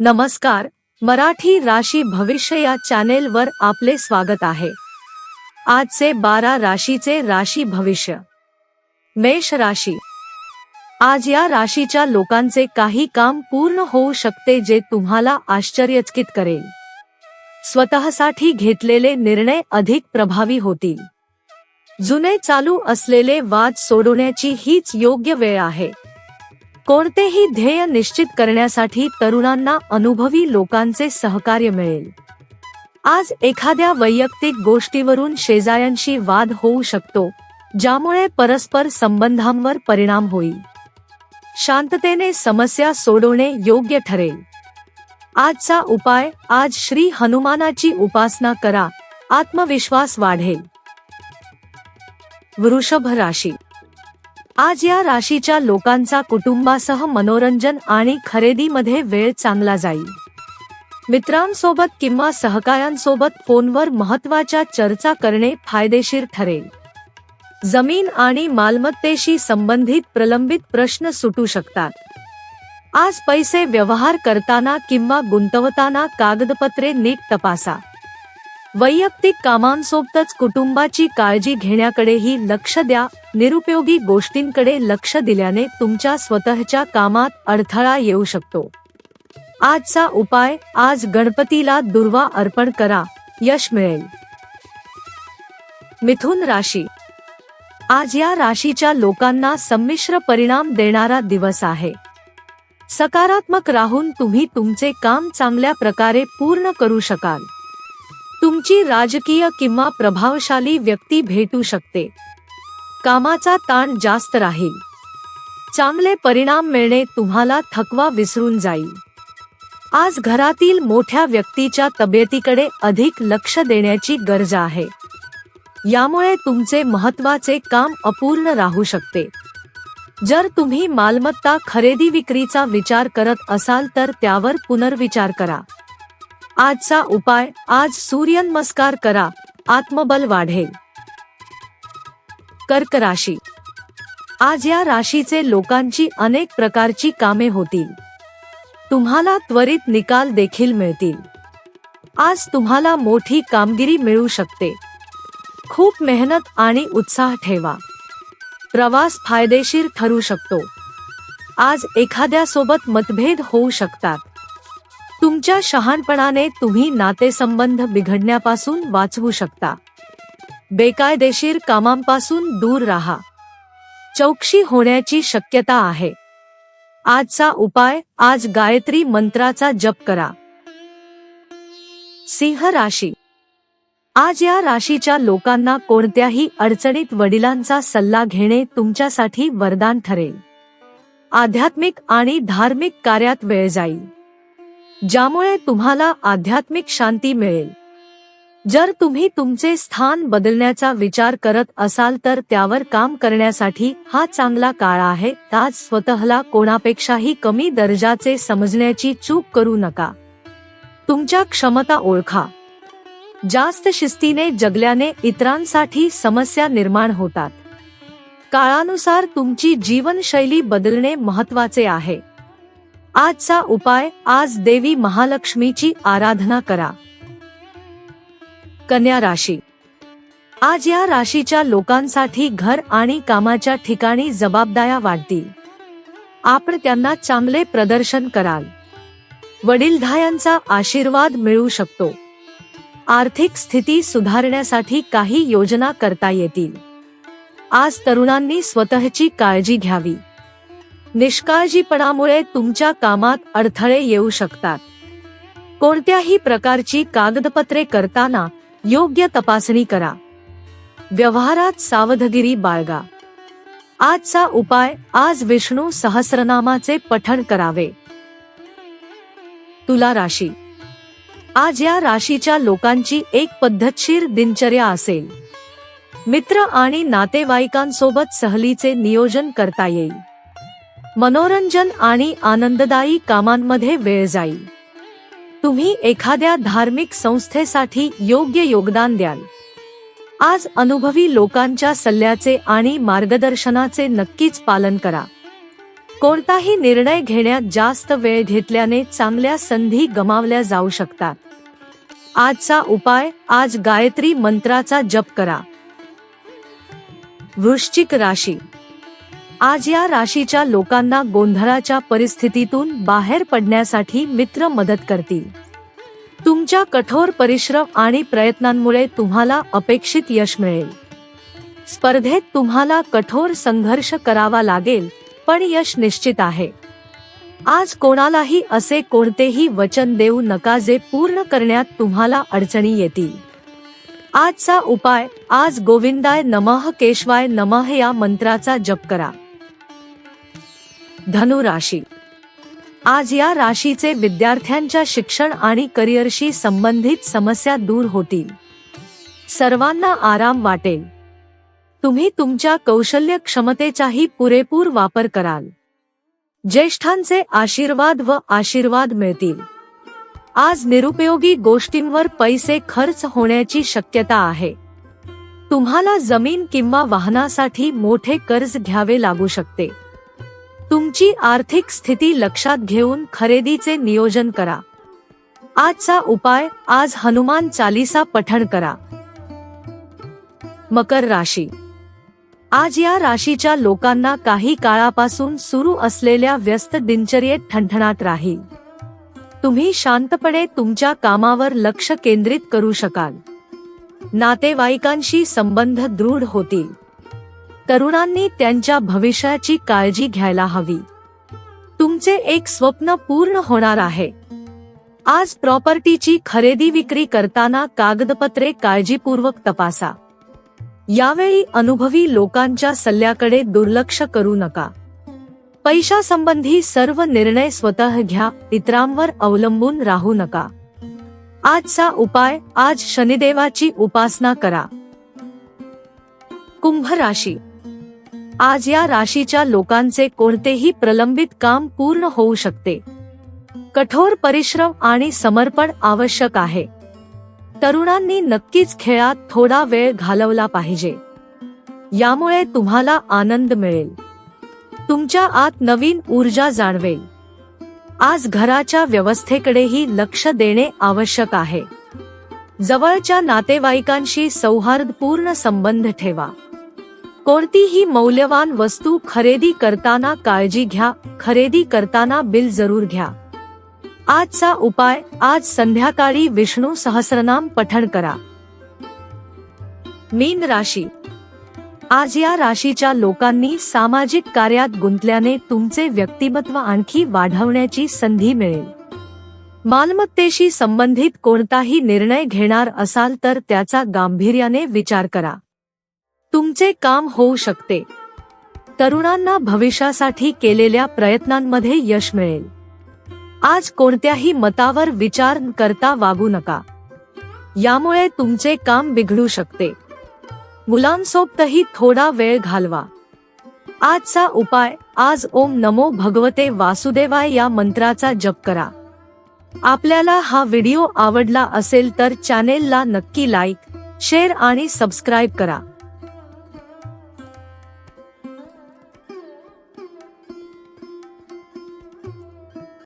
नमस्कार मराठी राशी भविष्य या चॅनेलवर आपले स्वागत आहे. आजचे बारा राशीचे राशी भविष्य. मेष राशी. आज या राशीच्या लोकांचे काही काम पूर्ण होऊ शकते जे तुम्हाला आश्चर्यचकित करेल. स्वतःसाठी घेतलेले निर्णय अधिक प्रभावी होतील. जुने चालू असलेले वाद सोडवण्याची हीच योग्य वेळ आहे. कोणतेही ध्येय निश्चित करण्यासाठी तरुणांना अनुभवी लोकांचे सहकार्य मिळेल. आज एखाद्या वैयक्तिक गोष्टीवरून शेजाऱ्यांशी वाद होऊ शकतो ज्यामुळे परस्पर संबंधांवर परिणाम होईल. शांततेने समस्या सोडवणे योग्य ठरेल. आजचा उपाय आज श्री हनुमानाची उपासना करा आत्मविश्वास वाढेल. वृषभ राशी आज या राशीच्या लोकांचा कुटुंबासह मनोरंजन आणि खरेदीमध्ये वेळ चांगला जाईल. मित्रांसोबत किंवा सहकाऱ्यांसोबत फोनवर महत्त्वाच्या चर्चा करणे फायदेशीर ठरेल. जमीन आणि मालमत्तेशी संबंधित प्रलंबित प्रश्न सुटू शकतात. आज पैसे व्यवहार करताना किंवा गुंतवताना कागदपत्रे नीट तपासा. वैयक्तिक कामांसोबतच कुटुंबाची काळजी घेण्याकडेही लक्ष द्या. निरुपयोगी गोष्टींकडे लक्ष दिल्याने तुमच्या स्वतःच्या कामात अडथळा येऊ शकतो. आजचा उपाय आज गणपतीला दुर्वा अर्पण करा. यश मिळेल. मिथुन राशी. आज या राशीच्या लोकांना संमिश्र परिणाम देणारा दिवस आहे. सकारात्मक राहून तुम्ही तुमचे काम चांगल्या प्रकारे पूर्ण करू शकाल. तुमची राजकीय किंवा प्रभावशाली व्यक्ती भेटू शकते. कामाचा ताण जास्त राहील. चांगले परिणाम मिळणे तुम्हाला थकवा विसरून जाईल. आज घरातील मोठ्या व्यक्तीच्या तब्येतीकडे अधिक लक्ष देण्याची गरज आहे. यामुळे तुमचे महत्त्वाचे काम अपूर्ण राहू शकते. जर तुम्ही मालमत्ता खरेदी विक्रीचा विचार करत असाल तर त्यावर पुनर्विचार करा. आजचा उपाय आज सूर्यनमस्कार करा आत्मबल वाढेल. कर्क राशी. आज या राशीचे लोकांची अनेक प्रकारची कामे होतील. तुम्हाला त्वरित निकाल देखील मिळतील. आज तुम्हाला मोठी कामगिरी मिळू शकते. खूप मेहनत आणि उत्साह ठेवा. प्रवास फायदेशीर ठरू शकतो. आज एखाद्या सोबत मतभेद होऊ शकतात. तुमच्या शहाणपणाने तुम्ही नातेसंबंध बिघडण्यापासून वाचवू शकता. बेकायदेशीर कामांपासून दूर राहा. चौकशी होण्याची शक्यता आहे. आजचा उपाय आज गायत्री मंत्राचा जप करा. सिंह राशी. आज या राशीच्या लोकांना कोणत्याही अडचणीत वडिलांचा सल्ला घेणे तुमच्यासाठी वरदान ठरेल. आध्यात्मिक आणि धार्मिक कार्यात वेळ जाईल. ज्यामुळे तुम्हाला आध्यात्मिक शांती मिळेल. जर तुम्ही तुमचे स्थान बदलण्याचा विचार करत असाल तर त्यावर काम करण्यासाठी हा चांगला काळ आहे आज स्वतःला कोणापेक्षाही कमी दर्जाचे समजण्याची चूक करू नका. तुमच्या क्षमता ओळखा. जास्त शिस्तीने जगल्याने इतरांसाठी समस्या निर्माण होतात. काळानुसार तुमची जीवनशैली बदलणे महत्त्वाचे आहे. आजचा उपाय आज देवी महालक्ष्मीची आराधना करा. कन्या राशी. आज या राशीच्या लोकांसाठी घर आणि कामाच्या ठिकाणी जबाबदाऱ्या वाढतील. आपण त्यांना चांगले प्रदर्शन कराल. वडीलधायांचा आशीर्वाद मिळू शकतो. आर्थिक स्थिती सुधारण्यासाठी काही योजना करता येतील. आज तरुणांनी स्वतःची काळजी घ्यावी. निष्काळजीपणामुळे तुमच्या कामात अडथळे येऊ शकतात. कोणत्याही प्रकारची कागदपत्रे करताना योग्य तपासणी करा. व्यवहारात सावधगिरी बाळगा. आजचा उपाय आज विष्णू सहस्रनामाचे पठण करावे. तुला राशी. आज या राशीच्या लोकांची एक पद्धतशीर दिनचर्या असेल. मित्र आणि नातेवाईकांसोबत सहलीचे नियोजन करता येईल. मनोरंजन आणि आनंददायी कामांमध्ये वेळ जाईल. तुम्ही एखाद्या धार्मिक संस्थेसाठी योग्य योगदान द्याल. आज अनुभवी लोकांच्या सल्ल्याचे आणि मार्गदर्शनाचे नक्कीच पालन करा. कोणताही निर्णय घेण्यात जास्त वेळ घेतल्याने चांगल्या संधी गमावल्या जाऊ शकतात. आजचा उपाय आज गायत्री मंत्राचा जप करा. वृश्चिक राशी आज या राशीच्या लोकांना गोंधळाच्या परिस्थितीतून बाहेर पडण्यासाठी मित्र मदत करतील. तुमच्या कठोर परिश्रम आणि प्रयत्नांमुळे तुम्हाला अपेक्षित यश मिळेल. स्पर्धेत तुम्हाला कठोर संघर्ष करावा लागेल पण यश निश्चित आहे. आज कोणालाही असे कोणतेही वचन देऊ नका जे पूर्ण करण्यात तुम्हाला अडचणी येतील. आजचा उपाय आज गोविंदाय नमः केशवाय नमः या मंत्राचा जप करा. धनु राशी आज या राशीचे विद्यार्थ्यांच्या शिक्षण आणि करिअरशी संबंधित समस्या दूर होतील. सर्वांना आराम वाटेल. तुम्ही तुमच्या कौशल्य क्षमतेचाही पुरेपूर वापर कराल. ज्येष्ठांचे आशीर्वाद व आशीर्वाद मिळतील. आज निरुपयोगी गोष्टींवर पैसे खर्च होण्याची शक्यता आहे. तुम्हाला जमीन किंवा वाहनासाठी मोठे कर्ज घ्यावे लागू शकते. तुमची आर्थिक स्थिती लक्षात घेऊन खरेदीचे नियोजन करा. आजचा उपाय आज हनुमान चालीसा पठण करा. मकर राशी. आज या राशीच्या लोकांना काही काळापासून सुरू असलेल्या व्यस्त दिनचर्येत ठणठणाट राहील. तुम्ही शांतपणे तुमच्या कामावर लक्ष केंद्रित करू शकाल. नातेवाईकांशी संबंध दृढ होतील. तरुणांनी त्यांच्या भविष्याची काळजी घ्यायला हवी. तुमचे एक स्वप्न पूर्ण होणार आहे. आज प्रॉपर्टीची खरेदी विक्री करताना कागदपत्रे काळजीपूर्वक तपासा. यावेळी अनुभवी लोकांच्या सल्ल्याकडे दुर्लक्ष करू नका. पैशासंबंधी सर्व निर्णय स्वतः घ्या इतरांवर अवलंबून राहू नका. आजचा उपाय आज शनिदेवाची उपासना करा. कुंभ राशी आज या राशीच्या लोकांचे कोणतेही प्रलंबित काम पूर्ण होऊ शकते. कठोर परिश्रम आणि समर्पण आवश्यक आहे. तरुणांनी नक्कीच खेळात थोडा वेळ घालवला पाहिजे. यामुळे तुम्हाला आनंद मिळेल. तुमच्या आत नवीन ऊर्जा जाणवेल. आज घराच्या व्यवस्थेकडेही लक्ष देणे आवश्यक आहे. जवळच्या नातेवाईकांशी सौहार्दपूर्ण संबंध ठेवा. कोणतीही मौल्यवान वस्तू खरेदी करताना काळजी घ्या खरेदी करताना बिल जरूर घ्या. आजचा उपाय आज संध्याकाळी विष्णू सहस्रनाम पठण करा. मीन राशी. आज या राशीच्या लोकांनी सामाजिक कार्यात गुंतल्याने तुमचे व्यक्तिमत्व आणखी वाढवण्याची संधी मिळेल. मालमत्तेशी संबंधित कोणताही निर्णय घेणार असाल तर त्याचा गांभीर्याने विचार करा. तुमचे काम होऊ शकते. तरुणांना भविष्यासाठी केलेल्या प्रयत्नांमध्ये यश मिळेल. आज कोणत्याही मतावर विचार करता वागू नका. यामुळे तुमचे काम बिघडू शकते. मुलांसोबतही थोडा वेळ घालवा. आजचा उपाय आज ओम नमो भगवते वासुदेवाय या मंत्राचा जप करा. आपल्याला हा व्हिडिओ आवडला असेल तर चॅनेलला नक्की लाईक शेअर आणि सबस्क्राईब करा.